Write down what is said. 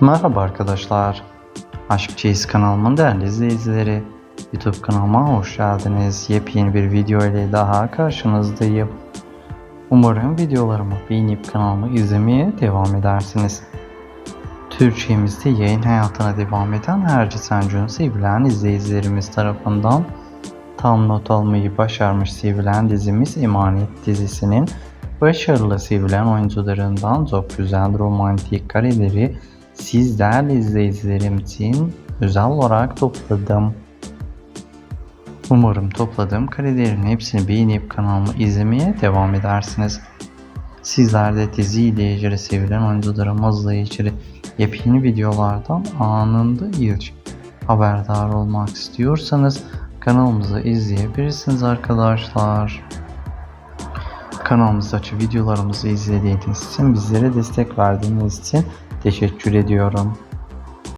Merhaba arkadaşlar. Aşk Çeyiz kanalımın değerli izleyicileri. YouTube kanalıma hoş geldiniz. Yepyeni bir video ile daha karşınızdayım. Umarım videolarımı beğenip kanalımı izlemeye devam edersiniz. Türkçemizde yayın hayatına devam eden Herci Sencun sevilen izleyicilerimiz tarafından tam not almayı başarmış sevilen dizimiz Emanet dizisinin başarılı sevilen oyuncularından çok güzel romantik kareleri siz değerli izleyicilerim için özel olarak topladım. Umarım topladığım karelerin hepsini beğenip kanalımı izlemeye devam edersiniz. Sizler de dizi ile ilgili sevilen oyuncularımızla ilgili yepyeni videolardan anında ilk haberdar olmak istiyorsanız kanalımızı izleyebilirsiniz arkadaşlar. Kanalımızdaki videolarımızı izlediğiniz için bizlere destek verdiğiniz için teşekkür ediyorum.